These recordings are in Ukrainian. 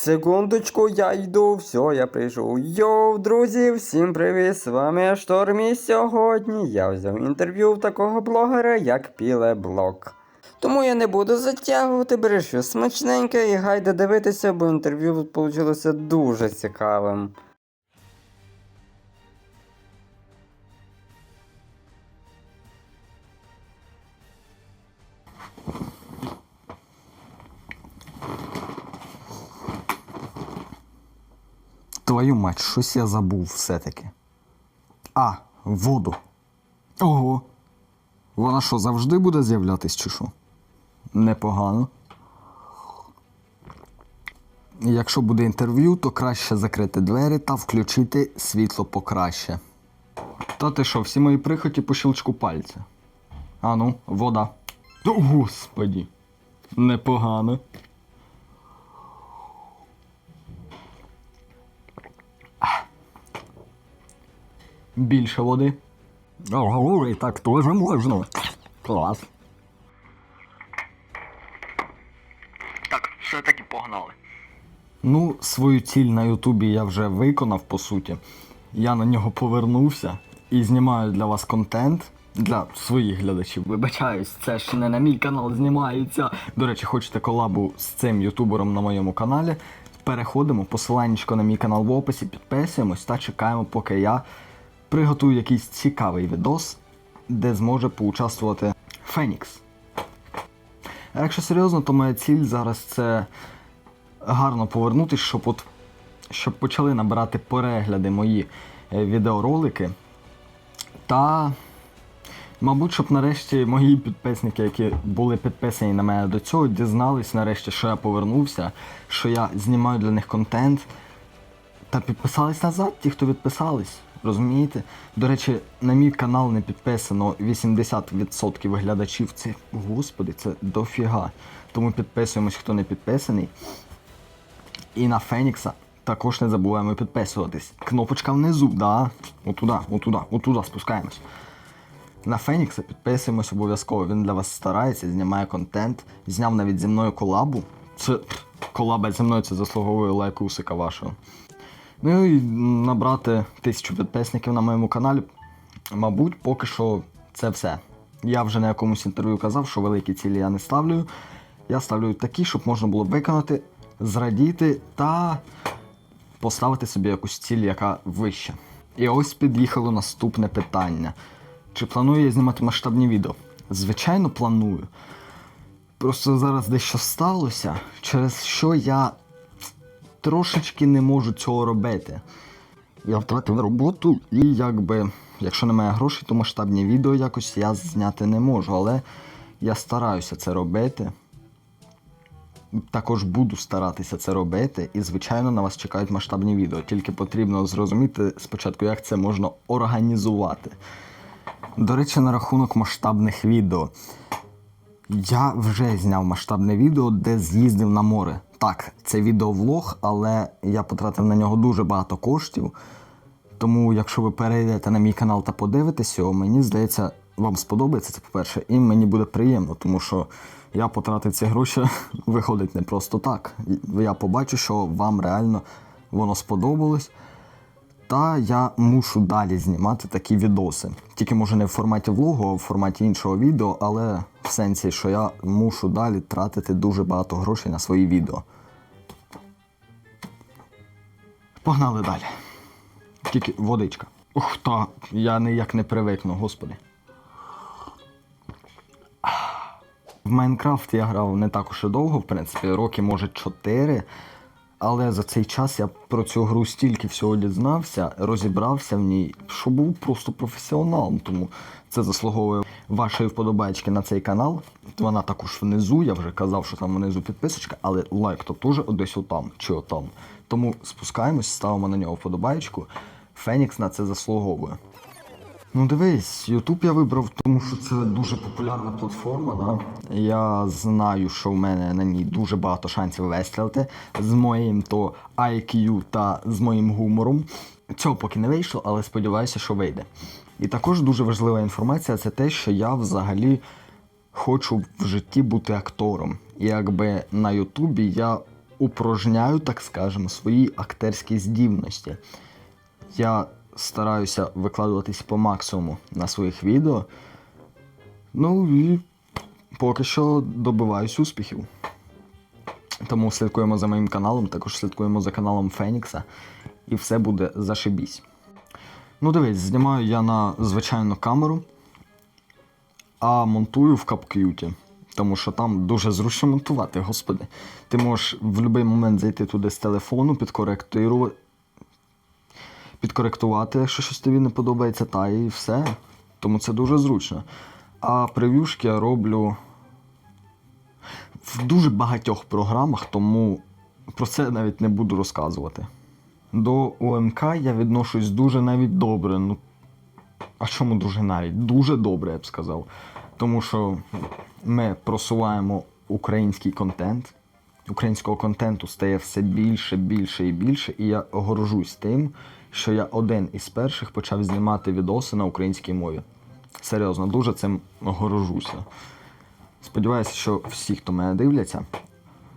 Секундочку, я йду, все, я прийшов. Йоу, друзі, всім привіт! З вами Шторм і сьогодні я взяв інтерв'ю в такого блогера, як Пілеблок. Тому я не буду затягувати, бери щось смачненьке і гайда дивитися, бо інтерв'ю вийшло дуже цікавим. Твою мать, щось я забув все-таки. А, воду. Ого. Вона що, завжди буде з'являтись чи що? Непогано. Якщо буде інтерв'ю, то краще закрити двері та включити світло покраще. Та ти що, всі мої прихоті по щелчку пальця. А ну, вода. О, господі. Непогано. Більше води. Ого, і так теж можна. Клас. Так, все-таки погнали. Ну, свою ціль на Ютубі я вже виконав, по суті. Я на нього повернувся і знімаю для вас контент для своїх глядачів. Вибачаюсь, це ж не на мій канал знімається. До речі, хочете колабу з цим ютубером на моєму каналі. Переходимо, посиланнячко на мій канал в описі, підписуємось та чекаємо, поки я приготую якийсь цікавий відос, де зможе поучаствувати Фенікс. А якщо серйозно, то моя ціль зараз це гарно повернутися, щоб от щоб почали набирати перегляди мої е, відеоролики. Та, мабуть, щоб нарешті мої підписники, які були підписані на мене до цього, дізнались нарешті, що я повернувся, що я знімаю для них контент. Та підписались назад, ті, хто відписались. Розумієте? До речі, на мій канал не підписано 80% глядачів. Це, господи, це дофіга. Тому підписуємось, хто не підписаний. І на Фенікса також не забуваємо підписуватись. Кнопочка внизу, да? Отуда, отуда, отуда спускаємось. На Фенікса підписуємось обов'язково. Він для вас старається, знімає контент. Зняв навіть зі мною колабу. Це колаба зі мною це заслуговує лайкусика вашого. Ну і набрати тисячу підписників на моєму каналі. Мабуть, поки що це все. Я вже на якомусь інтерв'ю казав, що великі цілі я не ставлю. Я ставлю такі, щоб можна було виконати, зрадіти та поставити собі якусь ціль, яка вища. І ось під'їхало наступне питання. Чи планую я знімати масштабні відео? Звичайно, планую. Просто зараз дещо сталося, через що я трошечки не можу цього робити. Я втратив роботу і якби, якщо немає грошей, то масштабні відео якось я зняти не можу, але я стараюся це робити. Також буду старатися це робити, і, звичайно, на вас чекають масштабні відео. Тільки потрібно зрозуміти спочатку, як це можна організувати. До речі, на рахунок масштабних відео. Я вже зняв масштабне відео, де з'їздив на море. Так, це відеовлог, але я потратив на нього дуже багато коштів. Тому, якщо ви перейдете на мій канал та подивитесь його, мені здається, вам сподобається це, по-перше, і мені буде приємно, тому що я потратив ці гроші, виходить не просто так. Я побачу, що вам реально воно сподобалось. Та я мушу далі знімати такі відоси. Тільки може не в форматі влогу, а в форматі іншого відео, але в сенсі, що я мушу далі тратити дуже багато грошей на свої відео. Погнали далі. Тільки водичка. Ух та, я ніяк не привикну, господи. В Майнкрафт я грав не так уж і довго, в принципі, роки, може, 4. Але за цей час я про цю гру стільки всього дізнався, розібрався в ній, що був просто професіоналом. Тому це заслуговує вашої вподобайки на цей канал. Вона також внизу, я вже казав, що там внизу підписочка, але лайк то теж десь отам чи отам. Тому спускаємось, ставимо на нього вподобайку. Фенікс на це заслуговує. Ну дивись, Ютуб я вибрав, тому що це дуже популярна платформа. Да? Я знаю, що в мене на ній дуже багато шансів вистрілити з моїм то IQ та з моїм гумором. Цього поки не вийшло, але сподіваюся, що вийде. І також дуже важлива інформація це те, що я взагалі хочу в житті бути актором. І якби на Ютубі я упражняю, так скажемо, свої актерські здібності. Я стараюся викладуватись по максимуму на своїх відео. Ну і поки що добиваюсь успіхів. Тому слідкуємо за моїм каналом, також слідкуємо за каналом Фенікса, і все буде зашибісь. Ну, дивись, знімаю я на звичайну камеру, а монтую в CapCut, тому що там дуже зручно монтувати, господи. Ти можеш в будь-який момент зайти туди з телефону, підкоректувати, підкоректувати, якщо щось тобі не подобається, та і все. Тому це дуже зручно. А прев'юшки я роблю в дуже багатьох програмах, тому про це навіть не буду розказувати. До УМК я відношусь дуже навіть добре. Ну, а чому дуже навіть? Дуже добре, я б сказав. Тому що ми просуваємо український контент. Українського контенту стає все більше, більше і більше, і я горжусь тим, що я один із перших почав знімати відоси на українській мові. Серйозно, дуже цим горжуся. Сподіваюся, що всі, хто мене дивляться,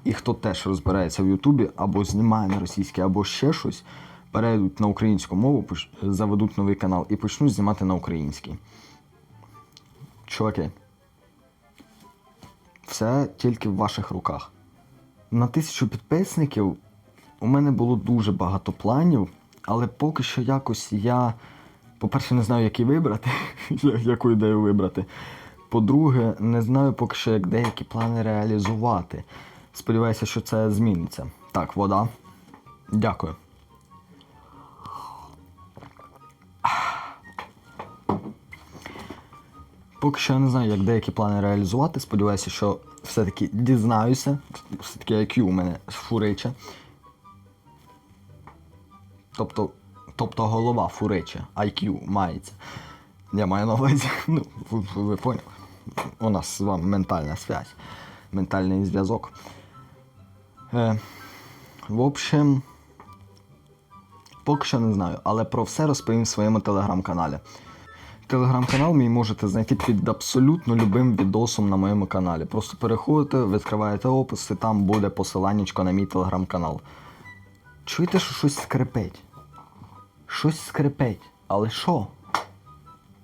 і хто теж розбирається в Ютубі, або знімає на російській, або ще щось, перейдуть на українську мову, заведуть новий канал і почнуть знімати на українській. Чуваки, все тільки в ваших руках. На тисячу підписників у мене було дуже багато планів, але поки що якось я, по-перше, не знаю, який вибрати, яку ідею вибрати. По-друге, не знаю поки що, як деякі плани реалізувати. Сподіваюся, що це зміниться. Так, вода. Дякую. Поки що я не знаю, як деякі плани реалізувати. Сподіваюся, що все-таки дізнаюся. Все-таки IQ у мене фурича. Тобто, тобто голова фурича, IQ мається. Я маю на увазі, ну, ви, ви поняли. У нас з вами ментальна связь, ментальний зв'язок. Е, в общем, поки що не знаю, але про все розповім в своєму телеграм-каналі. Телеграм-канал мій можете знайти під абсолютно любим відосом на моєму каналі. Просто переходите, відкриваєте опис, і там буде посиланнячко на мій телеграм-канал. Чуєте, що щось скрипить? Щось скрипить. Але що?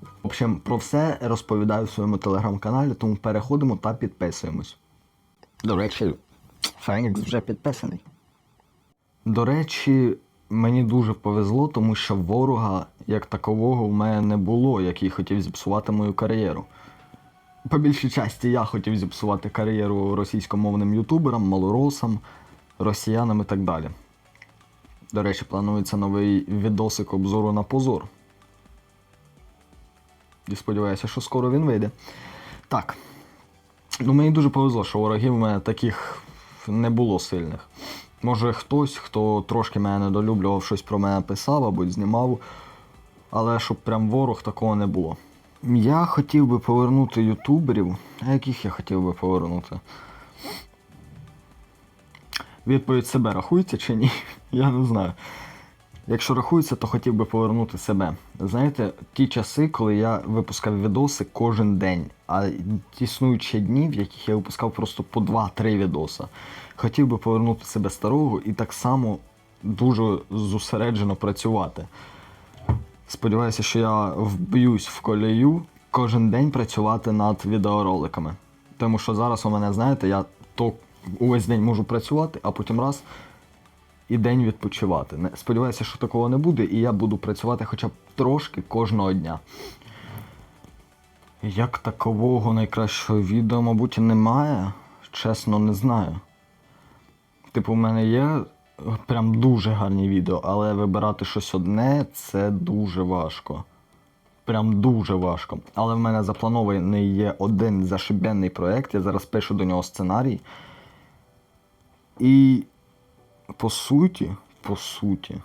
В общем, про все розповідаю в своєму телеграм-каналі, тому переходимо та підписуємось. До речі, Фенікс вже підписаний. До речі, мені дуже повезло, тому що ворога як такового в мене не було, який хотів зіпсувати мою кар'єру. По більшій часті я хотів зіпсувати кар'єру російськомовним ютуберам, малоросам, росіянам і так далі. До речі, планується новий відосик обзору на позор. І сподіваюся, що скоро він вийде. Так. Ну, мені дуже повезло, що ворогів у мене таких не було сильних. Може, хтось, хто трошки мене недолюблював, щось про мене писав або знімав, але щоб прям ворог такого не було. Я хотів би повернути ютуберів. А яких я хотів би повернути? Відповідь себе рахується чи ні? Я не знаю. Якщо рахується, то хотів би повернути себе. Знаєте, ті часи, коли я випускав відоси кожен день, а існуючі дні, в яких я випускав просто по 2-3 відоса. Хотів би повернути себе старого і так само дуже зосереджено працювати. Сподіваюся, що я вб'юсь в колею кожен день працювати над відеороликами. Тому що зараз у мене, знаєте, я то увесь день можу працювати, а потім раз і день відпочивати. Сподіваюся, що такого не буде, і я буду працювати хоча б трошки кожного дня. Як такового найкращого відео, мабуть, немає. Чесно, не знаю. Типу, в мене є прям дуже гарні відео, але вибирати щось одне це дуже важко. Прям дуже важко. Але в мене запланований є один зашибенний проєкт, я зараз пишу до нього сценарій. І по суті, по суті,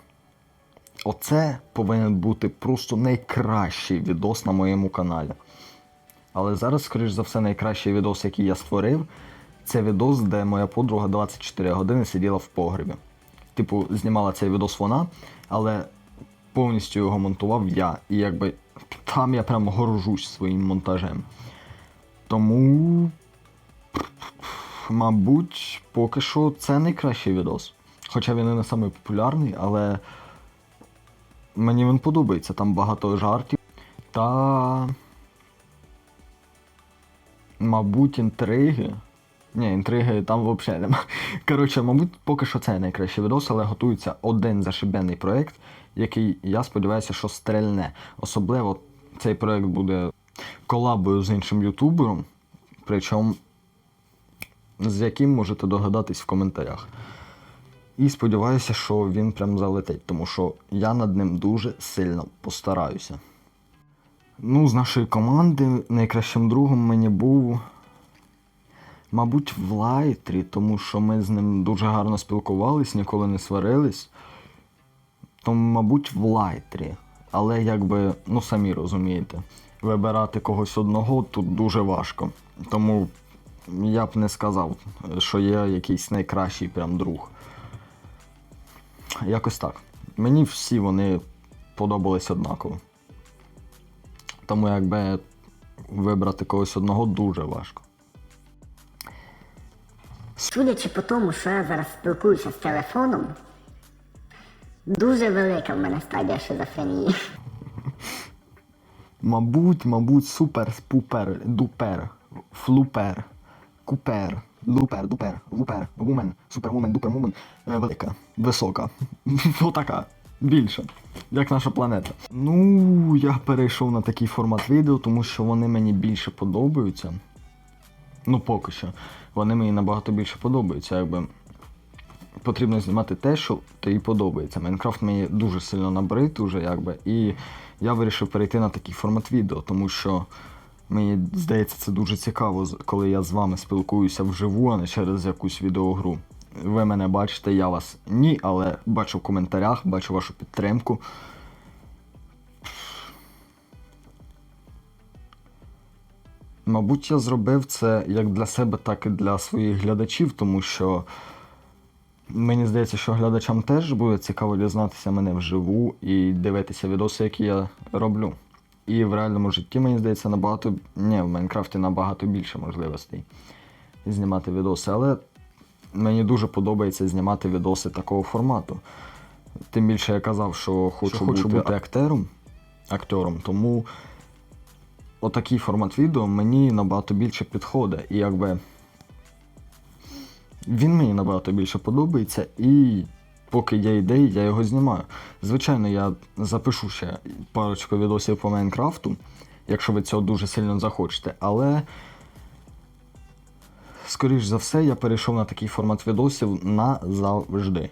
оце повинен бути просто найкращий відос на моєму каналі. Але зараз, скоріш за все, найкращий відос, який я створив, це відос, де моя подруга 24 години сиділа в погребі. Типу, знімала цей відос вона, але повністю його монтував я. І якби там я прям горжусь своїм монтажем. Тому Мабуть, поки що це найкращий відос. Хоча він і не самий але мені він подобається. Там багато жартів та. Мабуть, інтриги. Ні, інтриги там взагалі нема. Коротше, мабуть, поки що це найкращий відос, але готується один зашибений проєкт, який я сподіваюся, що стрельне. Особливо цей проєкт буде колабою з іншим ютубером, причому з яким можете догадатись в коментарях. І сподіваюся, що він прям залетить, тому що я над ним дуже сильно постараюся. Ну, з нашої команди найкращим другом мені був, мабуть, в Лайтрі, тому що ми з ним дуже гарно спілкувались, ніколи не сварились. Тому, мабуть, в Лайтрі. Але якби, ну самі розумієте, вибирати когось одного тут дуже важко. Тому я б не сказав, що є якийсь найкращий прям друг. Якось так. Мені всі вони подобались однаково. Тому якби вибрати когось одного дуже важко. Судячи по тому, що я зараз спілкуюся з телефоном, дуже велика в мене стадія шизофренії. Мабуть, мабуть, супер, спупер, дупер, флупер, купер, лупер, дупер, лупер, вумен, супервумен, дупервумен, велика, висока. Отака. Більша, як наша планета. Ну, я перейшов на такий формат відео, тому що вони мені більше подобаються. Ну, поки що. Вони мені набагато більше подобаються, якби. Потрібно знімати те, що тобі подобається. Майнкрафт мені дуже сильно набрид уже, якби. І я вирішив перейти на такий формат відео, тому що мені здається, це дуже цікаво, коли я з вами спілкуюся вживу, а не через якусь відеогру. Ви мене бачите, я вас ні, але бачу в коментарях, бачу вашу підтримку. Мабуть, я зробив це як для себе, так і для своїх глядачів, тому що мені здається, що глядачам теж буде цікаво дізнатися мене вживу і дивитися відоси, які я роблю. І в реальному житті, мені здається, набагато. Ні, в Майнкрафті набагато більше можливостей знімати відоси, але мені дуже подобається знімати відоси такого формату. Тим більше я казав, що хочу, Що хочу бути, бути актером, актором, тому отакий формат відео мені набагато більше підходить. І якби він мені набагато більше подобається, і поки є ідеї, я його знімаю. Звичайно, я запишу ще парочку відосів по Майнкрафту, якщо ви цього дуже сильно захочете, але. Скоріш за все, я перейшов на такий формат відосів назавжди.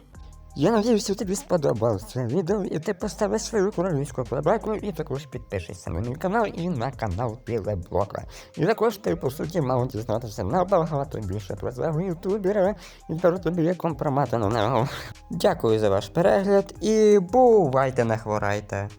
Я надіюся, тобі сподобалось це відео, і ти поставиш свою королівську подобайку, і також підпишешся на мій канал і на канал Пілеблока. І також ти, по суті, мав дізнатися набагато більше про цього ютубера і про тобі компромати на нього. Дякую за ваш перегляд і бувайте, не хворайте.